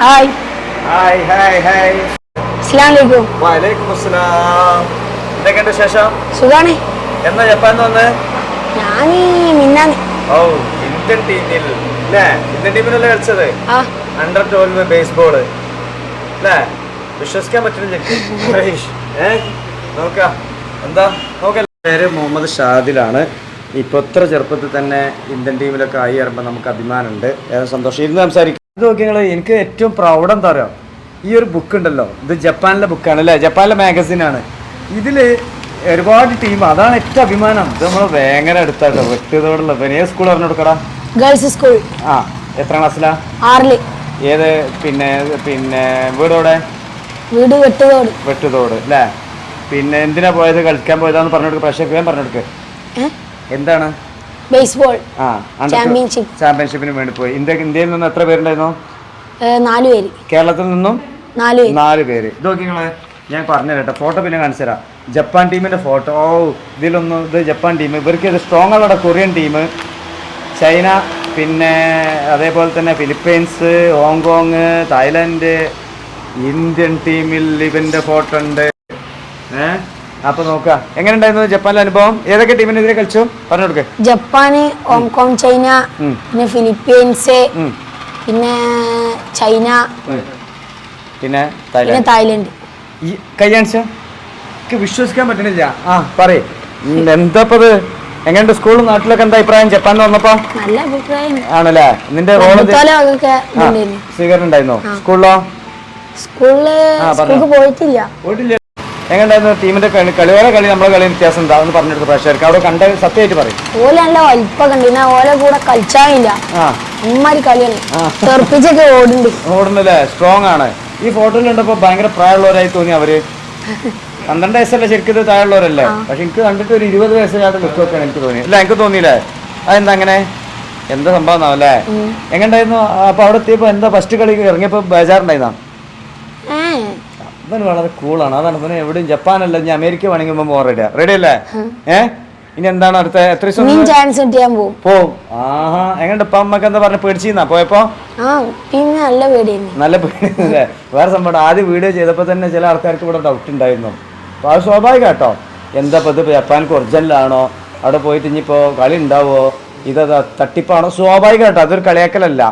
Hi hi hi hi അസ്സലാം വലൈക്കും വലൈക്കും അസ്സലാം എന്തൊക്കെയുണ്ട് ശേഷം സുഖാണ്. എന്നാ ജപ്പാൻ വന്ന്? ഞാൻ മിന്നാന്ന്. ഓ ഇന്ത്യൻ ടീമിൽ അല്ലേ ഇന്ത്യൻ ടീമിലല്ലേ കളിച്ചത്. അണ്ടർ ട്വൽവ് ബേസ്ബോൾ അല്ലേ വിശ്വസിക്കാൻ പറ്റുന്നില്ല നോക്കാം. എന്താ? നോക്കാം. പേര് മുഹമ്മദ് ഷാദിലാണ്. ഇപ്പൊ എത്ര ചെറുപ്പത്തിൽ തന്നെ ഇന്ത്യൻ ടീമിലൊക്കെ ആയി വരുമ്പോൾ നമുക്ക് അഭിമാനമുണ്ട്. ഏറെ സന്തോഷം. ഇരുന്ന് സംസാരിക്കും. ഇത് നോക്കി നിങ്ങൾ എനിക്ക് ഏറ്റവും പ്രൗഡ് എന്താ പറയുക ഈ ഒരു ബുക്ക് ഉണ്ടല്ലോ. ഇത് ജപ്പാനിലെ ബുക്കാണ് അല്ലേ ജപ്പാനിലെ മാഗസിനാണ് ഇതിൽ ഒരുപാട് ടീം അതാണ് ഏറ്റവും അഭിമാനം. ഇത് നമ്മൾ ഭയങ്കര എടുത്താട്ടോ. വെട്ടിയതോടുള്ള ഏത് സ്കൂൾ പറഞ്ഞു കൊടുക്കടാ? ഗേൾസ് സ്കൂൾ ആ എത്ര ക്ലാസ്സിലാ ആറിൽ. ഏത് പിന്നെ പിന്നെ വീടോടെ? വീട് വെട്ടുതോട്. വെട്ടുതോട് അല്ലേ പിന്നെ എന്തിനാ പോയത്? കളിക്കാൻ പോയതാന്ന് പറഞ്ഞു കൊടുക്കുക പ്രേക്ഷകൻ പറഞ്ഞു കൊടുക്കുക എന്താണ്? Baseball championship. ചാമ്പ്യൻഷിപ്പിന് വേണ്ടി പോയി. ഇന്ത്യ ഇന്ത്യയിൽ നിന്ന് എത്ര പേരുണ്ടായിരുന്നു? നാല് പേര്. കേരളത്തിൽ നിന്നും? നാല് നാല് പേര്. ഇത് നോക്കിങ്ങളെ ഞാൻ പറഞ്ഞു കേട്ടോ. ഫോട്ടോ പിന്നെ കാണിച്ചു തരാം. ജപ്പാൻ ടീമിന്റെ ഫോട്ടോ. ഓ ഇതിലൊന്നും ഇത് ജപ്പാൻ ടീം. ഇവർക്ക് ഇത് സ്ട്രോങ് ഉള്ള കൊറിയൻ ടീം? ചൈന പിന്നെ അതേപോലെ തന്നെ ഫിലിപ്പീൻസ് ഹോങ്കോങ് തായ്ലൻഡ് ഇന്ത്യൻ ടീമിൽ ഇവന്റെ ഫോട്ടോ ഉണ്ട്. ഏ? അപ്പൊ നോക്ക. എങ്ങനെ ഉണ്ടായിരുന്നു ജപ്പാനിലെ അനുഭവം? ഏതൊക്കെ ടീമിനെതിരെ കളിച്ചു? പറഞ്ഞു കൊടുക്കേ. ജപ്പാന് ഹോങ്കോങ് ചൈന പിന്നെ ഫിലിപ്പീൻസ് പിന്നെ ചൈന പിന്നെ പിന്നെ തായ്ലൻഡ്. ഈ വിശ്വസിക്കാൻ പറ്റുന്നില്ല ആ പറയേ. എന്താപ്പത്? എങ്ങനെയുണ്ട് സ്കൂളും നാട്ടിലൊക്കെ എന്താ അഭിപ്രായം? ജപ്പാനിൽ വന്നപ്പോ? നല്ല അഭിപ്രായം. ആണല്ലേ? നിന്റെ റോൾ സ്വീകരണം ഉണ്ടായിരുന്നോ? സ്കൂളിലോ? സ്കൂളിൽ പോയിട്ടില്ല. പോയിട്ടില്ല. എങ്ങനെയുണ്ടായിരുന്നു ടീമിന്റെ കളി? ഓരോ കളി നമ്മളെ കളി വ്യത്യാസം എന്താ? എന്ന് പറഞ്ഞെടുത്ത് പ്രേക്ഷകർക്ക്. അവിടെ കണ്ട സത്യമായിട്ട് പറയും. ഓല നല്ല വലിപ്പൊക്കെ ഉണ്ട്. പിന്നെ ഓല കൂടെ കളിച്ചാലില്ല അമ്മമാര് കളിയാണ്. ആ. ഓടുന്നുണ്ട്. ഓടുന്നല്ലേ സ്ട്രോങ് ആണ്. ഈ ഫോട്ടോയിൽ കണ്ടപ്പോ ഭയങ്കര പ്രായമുള്ളവരായി തോന്നി അവർ. പന്ത്രണ്ട് വയസ്സല്ലേ ശരിക്കും താഴെയുള്ളവരല്ലേ? പക്ഷെ എനിക്ക് കണ്ടിട്ട് ഒരു ഇരുപത് വയസ്സായിട്ട് ലുക്കൊക്കെയാണ് എനിക്ക് തോന്നി അല്ല എനിക്ക് തോന്നിയില്ലേ. അതെന്താ അങ്ങനെ? എന്താ സംഭവം അല്ലേ? എങ്ങനെയായിരുന്നു അപ്പൊ അവിടെ എത്തിയപ്പോ എന്താ ഫസ്റ്റ് കളി ഇറങ്ങിയപ്പോ ബേജാറുണ്ടായിരുന്നാ? ഇവൻ വളരെ കൂളാണ് അതാണ് ഇവന് എവിടെയും ജപ്പാനല്ല ഇനി അമേരിക്ക വേണമെങ്കിൽ ഇവൻ പോകാൻ റെഡിയാ റെഡി അല്ലേ? ഏ? ഇനി എന്താണ് അടുത്ത? എത്ര ദിവസം പോവും. ആഹാ. എങ്ങനെ ഇപ്പൊ അമ്മയ്ക്ക് എന്താ പറഞ്ഞ പേടിച്ചിന്നാ പോയപ്പോ? നല്ല പേടി നല്ല പേടി വേറെ സംഭവം ആദ്യം വീഡിയോ ചെയ്തപ്പോ തന്നെ ചില ആൾക്കാർക്ക് ഇവിടെ ഡൗട്ട് ഉണ്ടായിരുന്നു. അപ്പൊ അത് സ്വാഭാവികം കേട്ടോ. എന്താ ഇപ്പൊ ഇത്? ജപ്പാൻക്ക് ഒറിജിനലാണോ? അവിടെ പോയിട്ട് ഇനിയിപ്പോ കളി ഉണ്ടാവോ? ഇത് തട്ടിപ്പാണോ? സ്വാഭാവിക കേട്ടോ. അതൊരു കളിയാക്കലല്ല.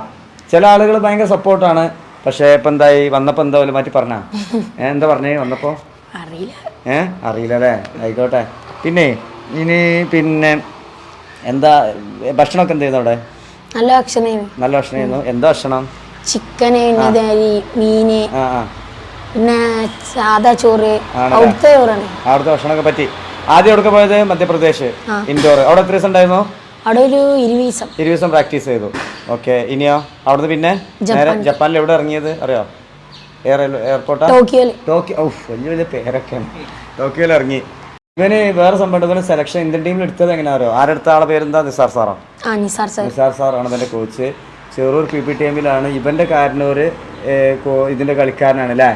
ചില ആളുകൾ ഭയങ്കര സപ്പോർട്ടാണ് പക്ഷേ ഇപ്പം എന്തായി? വന്നപ്പോൾ എന്താ മാറ്റി പറഞ്ഞാ? ഏ എന്താ പറഞ്ഞേ? വന്നപ്പോൾ അറിയില്ല. ഏ അറിയില്ല അല്ലേ ആയിക്കോട്ടെ. പിന്നെ ഇനി പിന്നെ എന്താ ഭക്ഷണമൊക്കെ എന്ത് ചെയ്യുന്നു അവിടെ നല്ല ഭക്ഷണം നല്ല ഭക്ഷണം എന്താ ഭക്ഷണം? ചിക്കൻ മീന്. പിന്നെ സാദാ ചോറ്? അവിടുത്തെ ചോറാണ്. അവിടുത്തെ ഭക്ഷണമൊക്കെ പറ്റി. ആദ്യം എവിടെ പോയത്? മധ്യപ്രദേശ്. ഇൻഡോർ അവിടെ എത്ര ദിവസം ഉണ്ടായിരുന്നു? അവിടെ ഒരു ഇരുവീസം. ഇരുവീസം പ്രാക്ടീസ് ചെയ്തു. ഓക്കെ ഇനിയോ? അവിടുന്ന് പിന്നെ നേരെ ജപ്പാനിൽ എവിടെ ഇറങ്ങിയത്? അറിയോ? എയർ എയർപോർട്ടാ? ടോക്കിയോൽ ടോക്കിയോ വലിയ വലിയ പേരൊക്കെയാണ് ടോക്കിയോയിൽ ഇറങ്ങി. ഇവന് വേറെ സംഭവം ഇവന് സെലക്ഷൻ ഇന്ത്യൻ ടീമിൽ എടുത്തത് എങ്ങനെയാ അറിയോ? ആരെടുത്ത ആളെ പേരെന്താ? നിസാർ സാറോ ആ നിസാർ സാർ. നിസാർ സാറാണ് തന്റെ കോച്ച് ചെറൂർ പി പി ടീമിലാണ് ഇവന്റെ കാരനൂർ ഇതിന്റെ കളിക്കാരനാണ് അല്ലേ?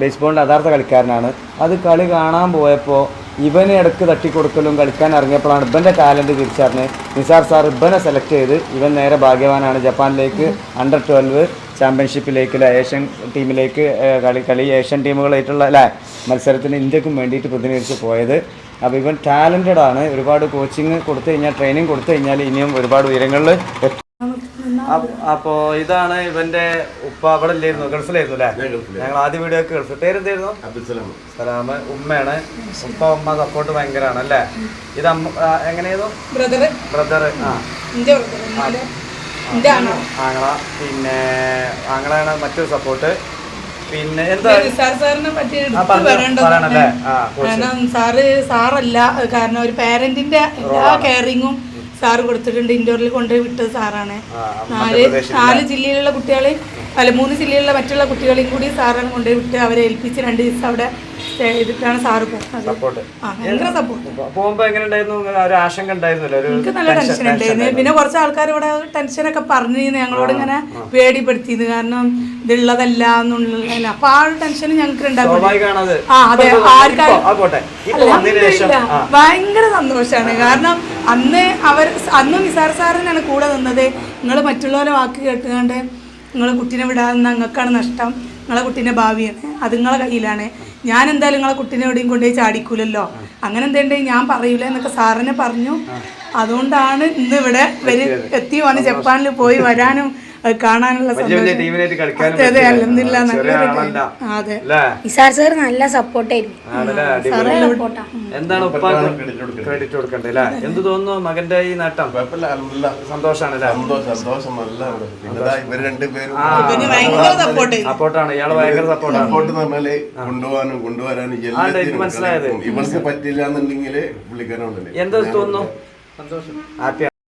ബേസ്ബോളിന്റെ യഥാർത്ഥ കളിക്കാരനാണ്. അത് കളി കാണാൻ പോയപ്പോൾ ഇവനെ ഇടയ്ക്ക് തട്ടിക്കൊടുക്കലും കളിക്കാൻ ഇറങ്ങിയപ്പോഴാണ് ഇബന്റെ ടാലന്റ് തിരിച്ചറിഞ്ഞ് നിസാർ സാർ ഇബനെ സെലക്ട് ചെയ്ത് ഇവൻ നേരെ ഭാഗ്യവാനാണ്. ജപ്പാനിലേക്ക് അണ്ടർ ട്വൽവ് ചാമ്പ്യൻഷിപ്പിലേക്ക് ഏഷ്യൻ ടീമിലേക്ക് കളി കളി ഏഷ്യൻ ടീമുകളായിട്ടുള്ള അല്ലേ മത്സരത്തിന് ഇന്ത്യക്കും വേണ്ടിയിട്ട് പ്രതിനിധിച്ച് പോയത്. അപ്പോൾ ഇവൻ ടാലന്റഡ് ആണ്. ഒരുപാട് കോച്ചിങ് കൊടുത്തു കഴിഞ്ഞാൽ ട്രെയിനിങ് കൊടുത്തു കഴിഞ്ഞാൽ ഇനിയും ഒരുപാട് ഉയരങ്ങളിൽ അപ്പോ ഇതാണ് ഇവന്റെ ഉപ്പ അവിടെ ഇല്ലായിരുന്നു ഗൾഫിലായിരുന്നു അല്ലേ? ഞങ്ങൾ ആദ്യ വീഡിയോ ഒക്കെ ഗൾഫ്. പേരെന്തായിരുന്നു? സലാമ് ഉമ്മയാണ്. ഉപ്പ ഉമ്മ സപ്പോർട്ട് ഭയങ്കരമാണ് അല്ലേ? ഇത് അമ്മ എങ്ങനെയായിരുന്നു? ബ്രദർ ആ. ആങ്ങള പിന്നെ ആങ്ങളാണ് മറ്റൊരു സപ്പോർട്ട് പിന്നെ എന്താ? സാറിനെ പറ്റി പറയണല്ലേ? സാറ് സാറല്ല കാരണം ഒരു പാരന്റിന്റെ എല്ലാ കെയറിങ്ങും സാറ് കൊടുത്തിട്ടുണ്ട്. ഇൻഡോറിൽ കൊണ്ടുപോയി വിട്ടത് സാറാണ്. നാല് നാല് ജില്ലയിലുള്ള കുട്ടികളെ അല്ല മൂന്ന് ജില്ലയിലുള്ള മറ്റുള്ള കുട്ടികളെയും കൂടി സാറാണ് കൊണ്ടുപോയി വിട്ട് അവരെ ഏൽപ്പിച്ച് രണ്ട് ദിവസം അവിടെ ചെയ്തിട്ടാണ് സാറ് പോകുന്നത് ഭയങ്കര സപ്പോർട്ട് പോകുമ്പോ എങ്ങനെ ഉണ്ടായിരുന്നു? ഒരു ആശങ്ക ഉണ്ടായിരുന്നല്ലോ? എനിക്ക് നല്ല ടെൻഷൻ- ഉണ്ടായിരുന്നു. പിന്നെ കുറച്ച് ആൾക്കാർ ഇവിടെ ടെൻഷനൊക്കെ പറഞ്ഞിരുന്നു ഞങ്ങളോട് ഇങ്ങനെ പേടിപ്പെടുത്തിയത് കാരണം ഇതുള്ളതല്ല എന്നുള്ള അപ്പൊ ആ ഒരു ടെൻഷൻ ഞങ്ങൾക്ക് ഉണ്ടായിരുന്നു. ആ അതെ. ഇപ്പൊ ആർക്കാ ഇപ്പൊ- ആ പോട്ടെ. ഇപ്പൊ വന്നതിന് ശേഷം അൽഹംദുലില്ലാ. ഭയങ്കര സന്തോഷാണ് കാരണം അന്ന് അവർ അന്ന് നിസാർ സാറിനാണ് കൂടെ നിന്നത്. നിങ്ങൾ മറ്റുള്ളവരെ വാക്ക് കേട്ടുകൊണ്ട് നിങ്ങൾ കുട്ടീനെ വിടാതെ നിങ്ങൾക്കാണ് നഷ്ടം. നിങ്ങളെ കുട്ടീന്റെ ഭാവിയാണ്. അത് നിങ്ങളെ കയ്യിലാണ്. ഞാൻ എന്തായാലും നിങ്ങളെ കുട്ടീനെ എവിടെയും കൊണ്ടുപോയി ചാടിക്കൂലല്ലോ. അങ്ങനെ എന്തുണ്ടെങ്കിൽ ഞാൻ പറയൂല എന്നൊക്കെ സാറിനെ പറഞ്ഞു. അതുകൊണ്ടാണ് ഇന്ന് ഇവിടെ വരി എത്തിയുമാണ് ജപ്പാനിൽ പോയി വരാനും അത് കാണാനുള്ള സന്തോഷം. അതെ അതെ? അല്ലെന്നില്ല നല്ലൊരു നിസാർ സാർ നല്ല സപ്പോർട്ടായിരുന്നു സപ്പോർട്ടാ എന്താണ് ഉപ്പ ക്രെഡിറ്റ് കൊടുക്കണ്ടേ? അല്ലേ? എന്ത് തോന്നുന്നു മകന്റെ ഈ നേട്ടം? സന്തോഷം സന്തോഷം ചെയ്തു. സപ്പോർട്ടാണ് ഇയാൾ ഭയങ്കര സപ്പോർട്ടാണ് കൊണ്ടുപോകാനും കൊണ്ടുവരാനും മനസ്സിലായത്. ഇവർക്ക് പറ്റില്ല എന്നുണ്ടെങ്കിൽ പുള്ളിക്കാരുണ്ടല്ലേ എന്താ തോന്നുന്നു? ഹാപ്പിയാണ്